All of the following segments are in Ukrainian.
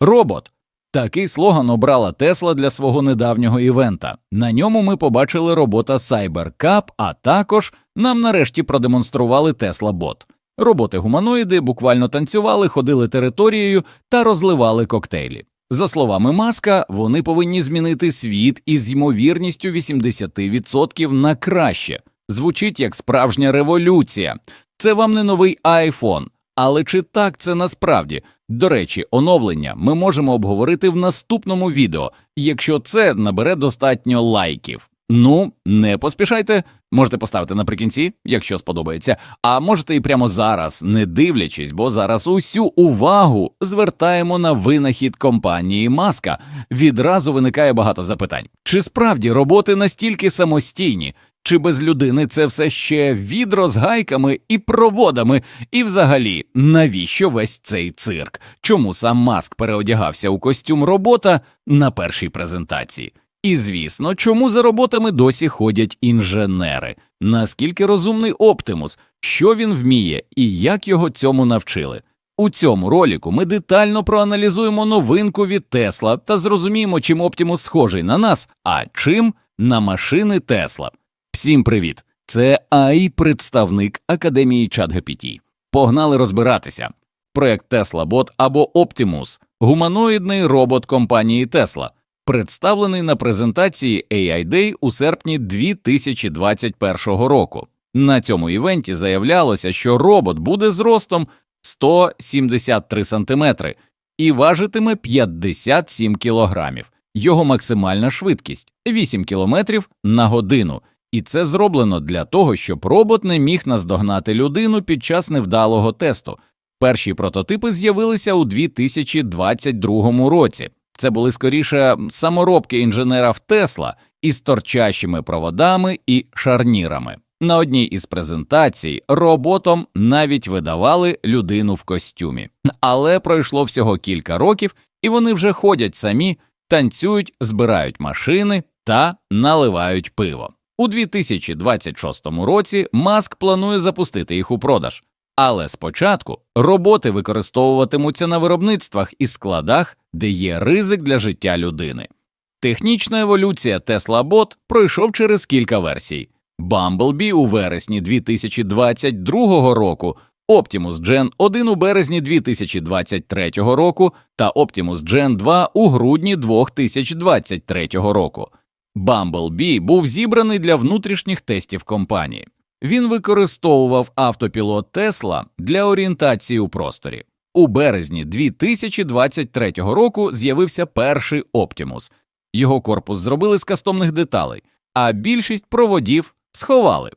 робот. Такий слоган обрала Тесла для свого недавнього івента. На ньому ми побачили робота CyberCab, а також нам нарешті продемонстрували Tesla Bot. Роботи гуманоїди буквально танцювали, ходили територією та розливали коктейлі. За словами Маска, вони повинні змінити світ із ймовірністю 80% на краще. Звучить як справжня революція. Це вам не новий iPhone. Але чи так це насправді? До речі, оновлення ми можемо обговорити в наступному відео, якщо це набере достатньо лайків. Ну, не поспішайте, можете поставити наприкінці, якщо сподобається, а можете і прямо зараз, не дивлячись, бо зараз усю увагу звертаємо на винахід компанії Маска. Відразу виникає багато запитань: чи справді роботи настільки самостійні? Чи без людини це все ще відро з гайками і проводами? І взагалі, навіщо весь цей цирк? Чому сам Маск переодягався у костюм робота на першій презентації? І звісно, чому за роботами досі ходять інженери? Наскільки розумний Оптимус, що він вміє і як його цьому навчили? У цьому роліку ми детально проаналізуємо новинку від Тесла та зрозуміємо, чим Оптимус схожий на нас, а чим на машини Тесла. Всім привіт! Це АІ представник Академії ChatGPT. Погнали розбиратися. Проект Tesla Bot або Optimus – гуманоїдний робот компанії Tesla, представлений на презентації AI Day у серпні 2021 року. На цьому івенті заявлялося, що робот буде зростом 173 см і важитиме 57 кг. Його максимальна швидкість 8 км на годину. І це зроблено для того, щоб робот не міг наздогнати людину під час невдалого тесту. Перші прототипи з'явилися у 2022 році. Це були скоріше саморобки інженера в Тесла із торчащими проводами і шарнірами. На одній із презентацій роботом навіть видавали людину в костюмі, але пройшло всього кілька років, і вони вже ходять самі, танцюють, збирають машини та наливають пиво. У 2026 році Маск планує запустити їх у продаж, але спочатку роботи використовуватимуться на виробництвах і складах, де є ризик для життя людини. Технічна еволюція Tesla Bot пройшов через кілька версій: Bumblebee у вересні 2022 року, Optimus Gen 1 у березні 2023 року та Optimus Gen 2 у грудні 2023 року. Bumblebee був зібраний для внутрішніх тестів компанії. Він використовував автопілот Tesla для орієнтації у просторі. У березні 2023 року з'явився перший Optimus. Його корпус зробили з кастомних деталей, а більшість проводів сховали.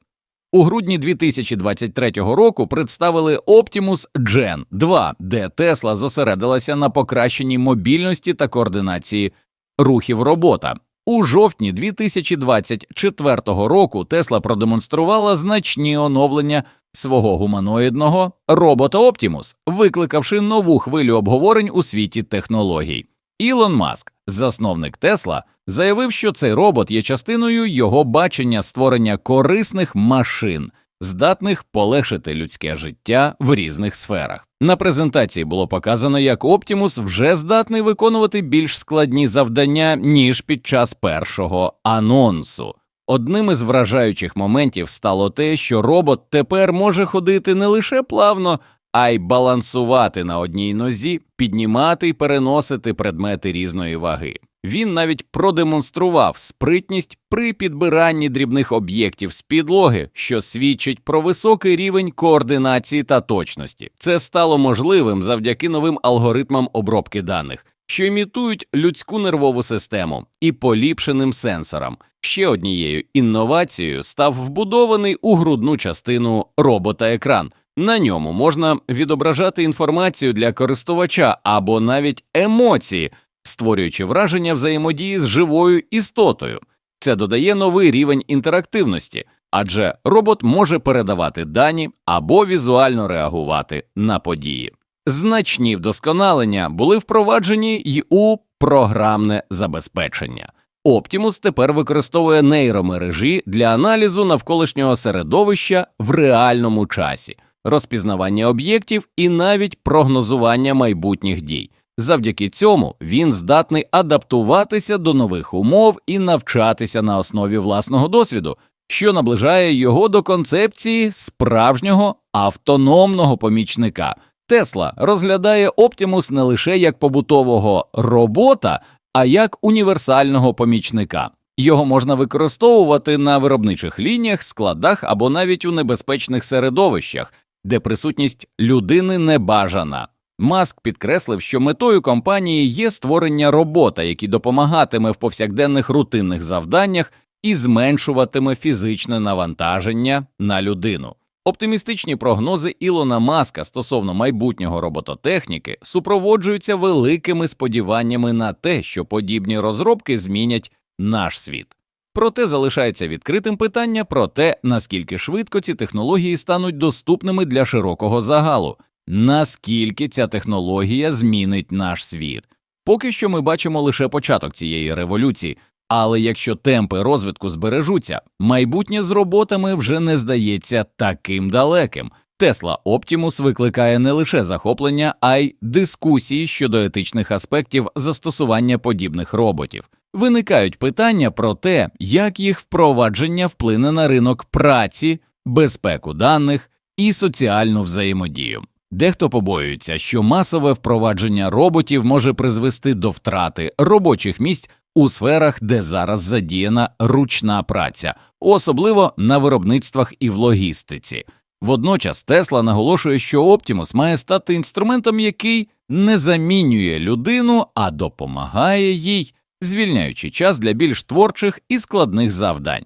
У грудні 2023 року представили Optimus Gen 2, де Tesla зосередилася на покращенні мобільності та координації рухів робота. У жовтні 2024 року Тесла продемонструвала значні оновлення свого гуманоїдного робота Оптимус, викликавши нову хвилю обговорень у світі технологій. Ілон Маск, засновник Тесла, заявив, що цей робот є частиною його бачення створення корисних машин, здатних полегшити людське життя в різних сферах. На презентації було показано, як Оптімус вже здатний виконувати більш складні завдання ніж під час першого анонсу. Одним із вражаючих моментів стало те, що робот тепер може ходити не лише плавно, а й балансувати на одній нозі, піднімати й переносити предмети різної ваги. Він навіть продемонстрував спритність при підбиранні дрібних об'єктів з підлоги, що свідчить про високий рівень координації та точності. Це стало можливим завдяки новим алгоритмам обробки даних, що імітують людську нервову систему і поліпшеним сенсорам. Ще однією інновацією став вбудований у грудну частину робота екран. На ньому можна відображати інформацію для користувача або навіть емоції, створюючи враження взаємодії з живою істотою. Це додає новий рівень інтерактивності, адже робот може передавати дані або візуально реагувати на події. Значні вдосконалення були впроваджені й у програмне забезпечення. Optimus тепер використовує нейромережі для аналізу навколишнього середовища в реальному часі, розпізнавання об'єктів і навіть прогнозування майбутніх дій. Завдяки цьому він здатний адаптуватися до нових умов і навчатися на основі власного досвіду, що наближає його до концепції справжнього автономного помічника. Тесла розглядає Оптімус не лише як побутового робота, а як універсального помічника. Його можна використовувати на виробничих лініях, складах або навіть у небезпечних середовищах, де присутність людини не бажана. Маск підкреслив, що метою компанії є створення робота, який допомагатиме в повсякденних рутинних завданнях і зменшуватиме фізичне навантаження на людину. Оптимістичні прогнози Ілона Маска стосовно майбутнього робототехніки супроводжуються великими сподіваннями на те, що подібні розробки змінять наш світ. Проте залишається відкритим питання про те, наскільки швидко ці технології стануть доступними для широкого загалу, наскільки ця технологія змінить наш світ. Поки що ми бачимо лише початок цієї революції, але якщо темпи розвитку збережуться, майбутнє з роботами вже не здається таким далеким. Тесла Optimus викликає не лише захоплення, а й дискусії щодо етичних аспектів застосування подібних роботів. Виникають питання про те, як їх впровадження вплине на ринок праці, безпеку даних і соціальну взаємодію. Дехто побоюється, що масове впровадження роботів може призвести до втрати робочих місць у сферах, де зараз задіяна ручна праця, особливо на виробництвах і в логістиці. Водночас Тесла наголошує, що Оптімус має стати інструментом, який не замінює людину, а допомагає їй, звільняючи час для більш творчих і складних завдань.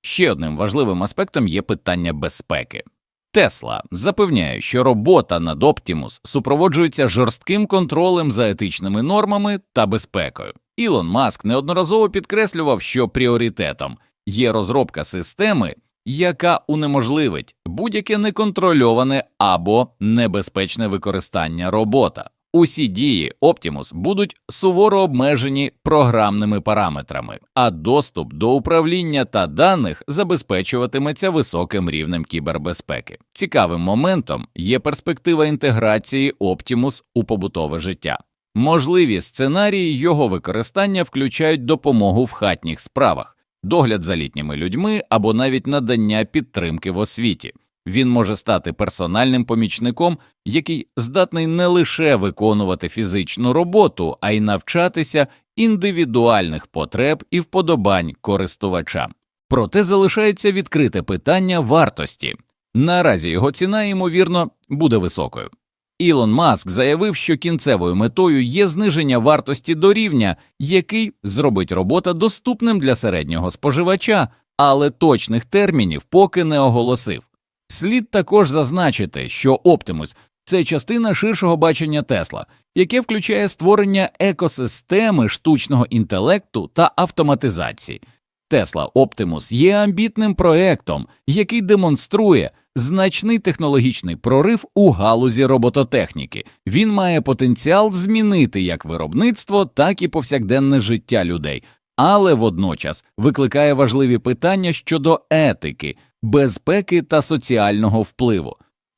Ще одним важливим аспектом є питання безпеки. Тесла запевняє, що робота над Optimus супроводжується жорстким контролем за етичними нормами та безпекою. Ілон Маск неодноразово підкреслював, що пріоритетом є розробка системи, яка унеможливить будь-яке неконтрольоване або небезпечне використання робота. Усі дії Optimus будуть суворо обмежені програмними параметрами, а доступ до управління та даних забезпечуватиметься високим рівнем кібербезпеки. Цікавим моментом є перспектива інтеграції Optimus у побутове життя. Можливі сценарії його використання включають допомогу в хатніх справах, догляд за літніми людьми або навіть надання підтримки в освіті. Він може стати персональним помічником, який здатний не лише виконувати фізичну роботу, а й навчатися індивідуальних потреб і вподобань користувача. Проте залишається відкрите питання вартості. Наразі його ціна, ймовірно, буде високою. Ілон Маск заявив, що кінцевою метою є зниження вартості до рівня, який зробить робота доступним для середнього споживача, але точних термінів поки не оголосив. Слід також зазначити, що Optimus – це частина ширшого бачення Тесла, яке включає створення екосистеми штучного інтелекту та автоматизації. Tesla Optimus є амбітним проектом, який демонструє значний технологічний прорив у галузі робототехніки. Він має потенціал змінити як виробництво, так і повсякденне життя людей, але водночас викликає важливі питання щодо етики, безпеки та соціального впливу.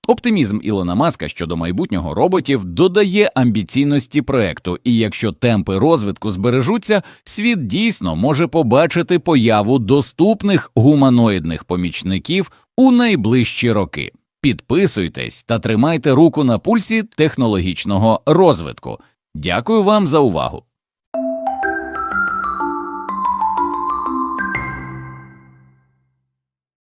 Оптимізм Ілона Маска щодо майбутнього роботів додає амбіційності проекту, і якщо темпи розвитку збережуться, світ дійсно може побачити появу доступних гуманоїдних помічників у найближчі роки. Підписуйтесь та тримайте руку на пульсі технологічного розвитку. Дякую вам за увагу.